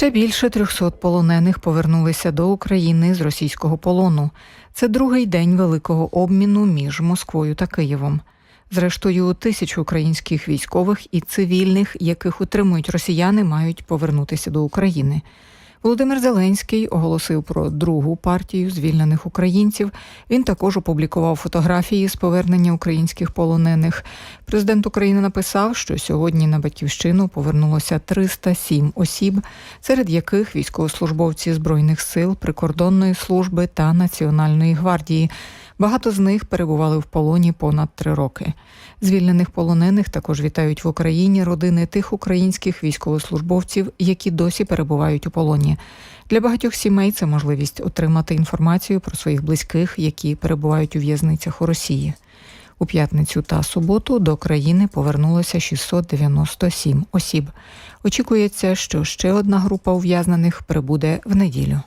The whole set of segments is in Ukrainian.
Ще більше 300 полонених повернулися до України з російського полону. Це другий день великого обміну між Москвою та Києвом. Зрештою, тисячу українських військових і цивільних, яких утримують росіяни, мають повернутися до України. Володимир Зеленський оголосив про другу партію звільнених українців. Він також опублікував фотографії з повернення українських полонених. Президент України написав, що сьогодні на батьківщину повернулося 307 осіб, серед яких військовослужбовці збройних сил, прикордонної служби та національної гвардії. Багато з них перебували в полоні понад три роки. Звільнених полонених також вітають в Україні родини тих українських військовослужбовців, які досі перебувають у полоні. Для багатьох сімей це можливість отримати інформацію про своїх близьких, які перебувають у в'язницях у Росії. У п'ятницю та суботу до країни повернулося 697 осіб. Очікується, що ще одна група ув'язнених прибуде в неділю.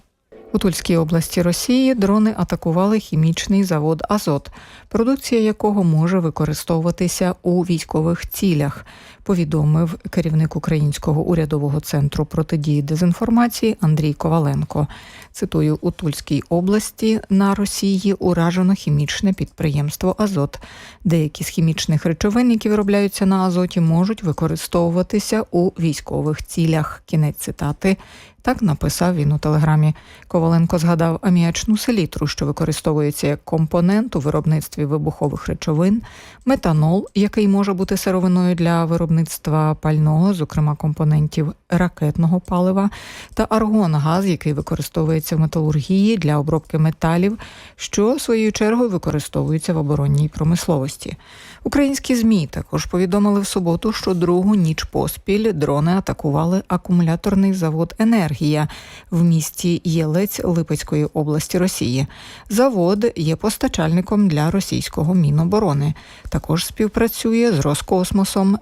У Тульській області Росії дрони атакували хімічний завод Азот, продукція якого може використовуватися у військових цілях, повідомив керівник Українського урядового центру протидії дезінформації Андрій Коваленко. Цитую, у Тульській області на Росії уражено хімічне підприємство Азот. Деякі з хімічних речовин, які виробляються на Азоті, можуть використовуватися у військових цілях. Кінець цитати. Так написав він у телеграмі. Коваленко згадав аміачну селітру, що використовується як компонент у виробництві вибухових речовин, метанол, який може бути сировиною для виробництва пального, зокрема компонентів ракетного палива, та аргон, газ, який використовується в металургії для обробки металів, що своєю чергою використовується в оборонній промисловості. Українські змі також повідомили в суботу, що другу ніч поспіль дрони атакували акумуляторний завод Енергія в місті Єлець Липецької області Росії. Завод є постачальником для російського міноборони. Також співпрацює з Роскосмосом.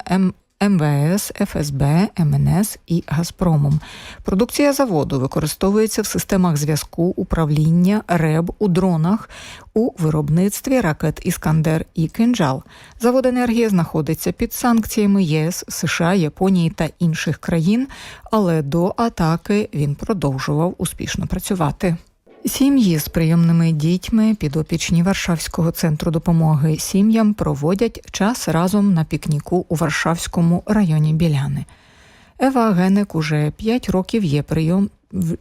МВС, ФСБ, МНС і Газпромом. Продукція заводу використовується в системах зв'язку, управління, РЕБ у дронах, у виробництві ракет Іскандер і Кинджал. Завод енергія знаходиться під санкціями ЄС, США, Японії та інших країн, але до атаки він продовжував успішно працювати. Сім'ї з прийомними дітьми підопічні Варшавського центру допомоги сім'ям проводять час разом на пікніку у Варшавському районі Біляни. Ева Генек уже 5 років є прийом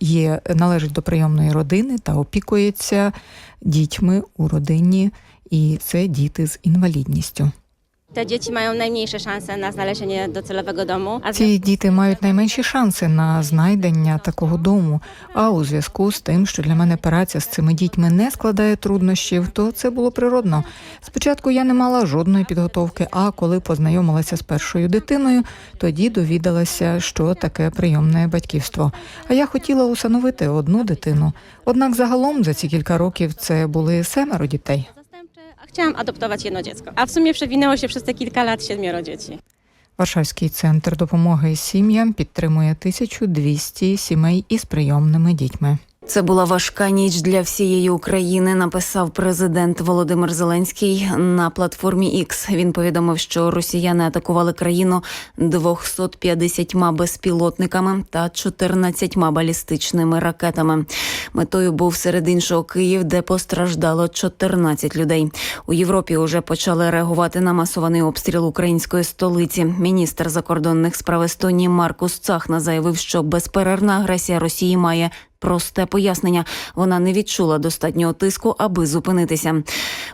є належить до прийомної родини та опікується дітьми у родині, і це діти з інвалідністю. Te dzieci mają najmniejsze szanse na znalezienie docelowego domu. A Ці діти мають найменші шанси на знайдення такого дому. А у зв'язку з тим, що для мене праця з цими дітьми не складає труднощів, то це було природно. Спочатку я не мала жодної підготовки. А коли познайомилася з першою дитиною, тоді довідалася, що таке прийомне батьківство. А я хотіла усиновити одну дитину. Однак загалом за ці кілька років це були семеро дітей. A chciałam adoptować jedno dziecko. A w sumie przewinęło się przez te kilka lat siedmioro dzieci. Варшавський центр допомоги сім'ям підтримує 1200 сімей із прийомними дітьми. Це була важка ніч для всієї України. Написав президент Володимир Зеленський на платформі X. Він повідомив, що росіяни атакували країну 250 безпілотниками та 14 балістичними ракетами. Метою був серед іншого Київ, де постраждало 14 людей. У Європі вже почали реагувати на масований обстріл української столиці. Міністр закордонних справ Естонії Маркус Цахна заявив, що безперервна агресія Росії має Просте пояснення вона не відчула достатнього тиску, аби зупинитися.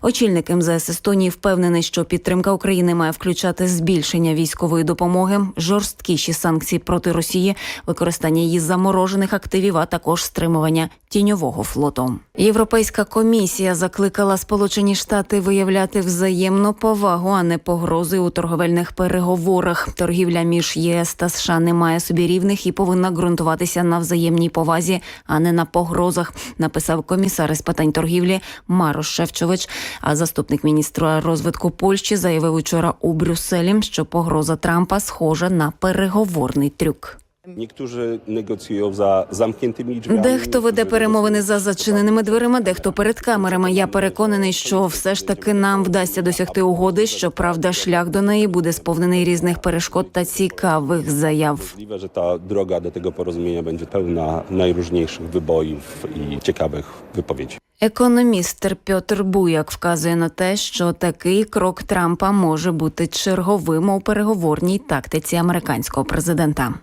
Очільник МЗС Естонії впевнений, що підтримка України має включати збільшення військової допомоги, жорсткіші санкції проти Росії, використання її заморожених активів, а також стримування тіньового флоту. Європейська комісія закликала Сполучені Штати виявляти взаємну повагу, а не погрози у торговельних переговорах. Торгівля між ЄС та США не має собі рівних і повинна ґрунтуватися на взаємній повазі а не на погрозах, написав комісар із питань торгівлі Марош Шевчович. А заступник міністра розвитку Польщі заявив учора у Брюсселі, що погроза Трампа схожа на переговорний трюк. Niektórzy negocjują za zamkniętymi drzwiami. Дехто веде перемовини за зачиненими дверима, дехто перед камерами. Я переконаний, що все ж таки нам вдасться досягти угоди. Щоправда, шлях до неї буде сповнений різних перешкод та цікавих заяв. Możliwe, że ta droga do tego porozumienia będzie pełna najróżniejszych wybojów i ciekawych wypowiedzi. Економіст Пьотр Буяк вказує на те, що такий крок Трампа може бути черговим у переговорній тактиці американського президента.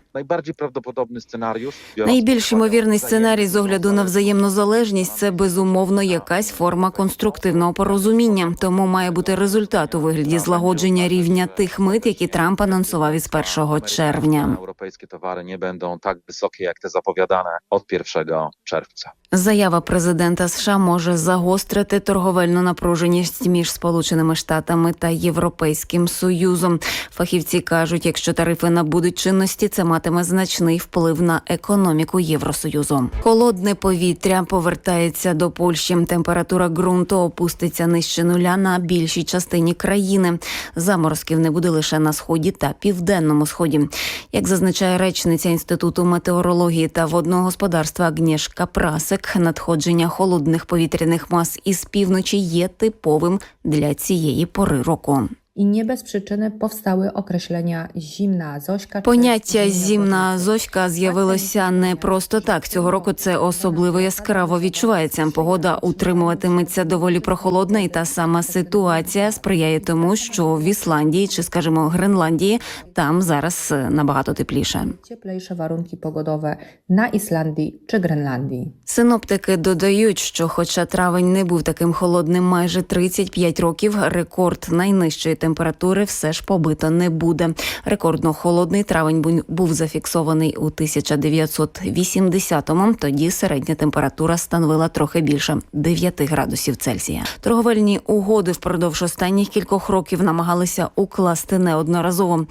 Найбільш ймовірний сценарій з огляду на взаємну залежність це безумовно якась форма конструктивного порозуміння. Тому має бути результат у вигляді злагодження рівня тих мит, які Трамп анонсував із 1 червня. Europejskie towary nie będą tak wysokie jak te zapowiadane od 1 czerwca. Заява президента США може загострити торговельну напруженість між Сполученими Штатами та Європейським Союзом. Фахівці кажуть, якщо тарифи набудуть чинності, це матиме значний вплив на економіку Євросоюзу. Холодне повітря повертається до Польщі. Температура ґрунту опуститься нижче нуля на більшій частині країни. Заморозків не буде лише на сході та південному сході. Як зазначає речниця інституту метеорології та водного господарства Агнєшка Прасик, надходження холодних повітряних мас із півночі є типовим для цієї пори року. I nie bez przyczyny powstały określenia zimna Zośka. Поняття зімна зоська з'явилося не просто так. Цього року це особливо яскраво відчувається. Погода утримуватиметься доволі прохолодна, і та сама ситуація сприяє тому, що в Ісландії чи, скажімо, Гренландії там зараз е, набагато тепліше. Cieplejsze warunki pogodowe na Islandii czy Grenlandii. Синоптики додають, що, хоча травень не був таким холодним майже 35 років, рекорд найнижчої температури все ж побито не буде. Рекордно холодний травень бу- був зафіксований у 1980-му. Тоді середня температура становила трохи більше 9 градусів Цельсія. Торговельні угоди впродовж останніх кількох років намагалися укласти неодноразово.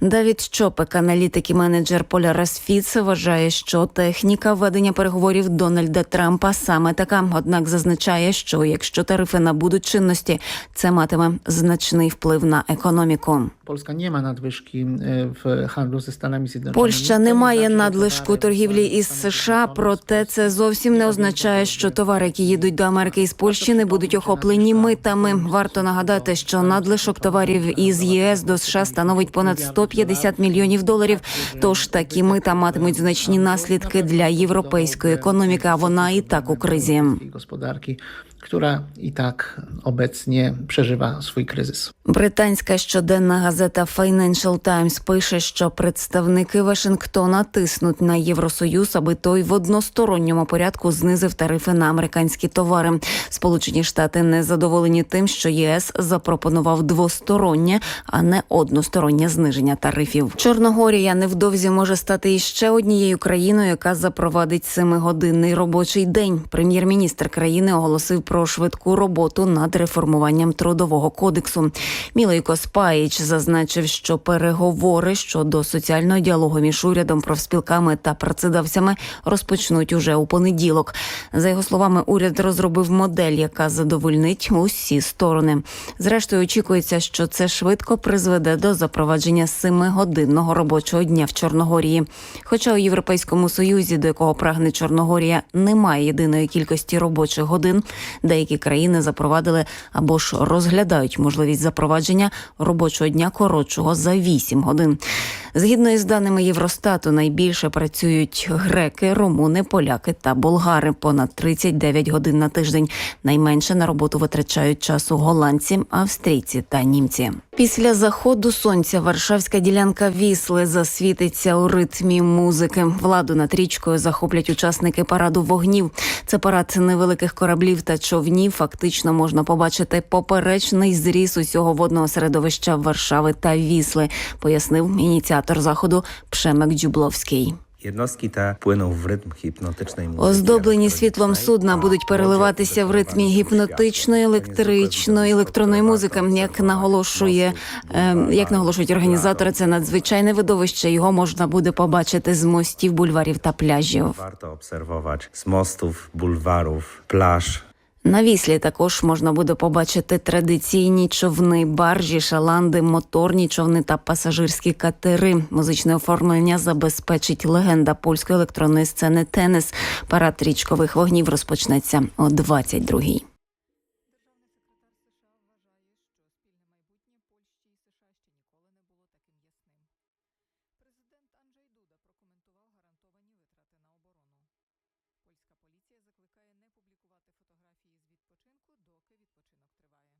Давід Чопек, аналітик і менеджер Polaris Fitz, вважає, що техніка ведення переговорів Дональда Трампа саме така. Однак зазначає, що якщо тарифи набудуть чинності, це матиме значний вплив на економіку. Польща не має надлишку торгівлі із США, проте це зовсім не означає, що товари, які їдуть до Америки із Польщі, не будуть охоплені митами. Варто нагадати, що надлишок товарів із ЄС до США становить понад 150 мільйонів доларів. Тож такі мита матимуть значні наслідки для європейської економіки. А вона і так у кризі. Która i tak obecnie przeżywa swój kryzys. Британська щоденна газета Financial Times пише, що представники Вашингтона тиснуть на Євросоюз, аби той в односторонньому порядку знизив тарифи на американські товари. Сполучені Штати не задоволені тим, що єС запропонував двостороннє, а не одностороннє зниження тарифів. Чорногорія невдовзі може стати іще однією країною, яка запровадить семигодинний робочий день. Прем'єр-міністр країни оголосив про швидку роботу над реформуванням трудового кодексу. Мілейко Спаїч зазначив, що переговори щодо соціального діалогу між урядом, профспілками та працедавцями розпочнуть уже у понеділок. За його словами, уряд розробив модель, яка задовольнить усі сторони. Зрештою, очікується, що це швидко призведе до запровадження семигодинного робочого дня в Чорногорії. Хоча у Європейському Союзі, до якого прагне Чорногорія, немає єдиної кількості робочих годин, деякі країни запровадили або ж розглядають можливість запровадження робочого дня коротшого за 8 годин. Згідно із даними Євростату, найбільше працюють греки, румуни, поляки та болгари понад 39 годин на тиждень. Найменше на роботу витрачають часу голландці, австрійці та німці. Після заходу сонця Варшавська ділянка Вісли засвітиться у ритмі музики. Владу над річкою захоплять учасники параду вогнів. Це парад невеликих кораблів та човнів. Фактично можна побачити поперечний зріс усього водного середовища Варшави та Вісли, пояснив ініціатор заходу Пшемек Дзюбловський. Jednostki te płyną w rytm hipnotycznej muzyki. Оздоблені світлом судна будуть переливатися в ритмі гіпнотичної, електричної, електронної музики. Як наголошує, е, як наголошують організатори, це надзвичайне видовище. Його можна буде побачити з мостів, бульварів та пляжів. Warto obserwować z mostów, bulwarów, plaż. На віслі також можна буде побачити традиційні човни, баржі, шаланди, моторні човни та пасажирські катери. Музичне оформлення забезпечить легенда польської електронної сцени Тенес. Парад річкових вогнів розпочнеться о 22-й. закликає не публікувати фотографії з відпочинку, доки відпочинок триває.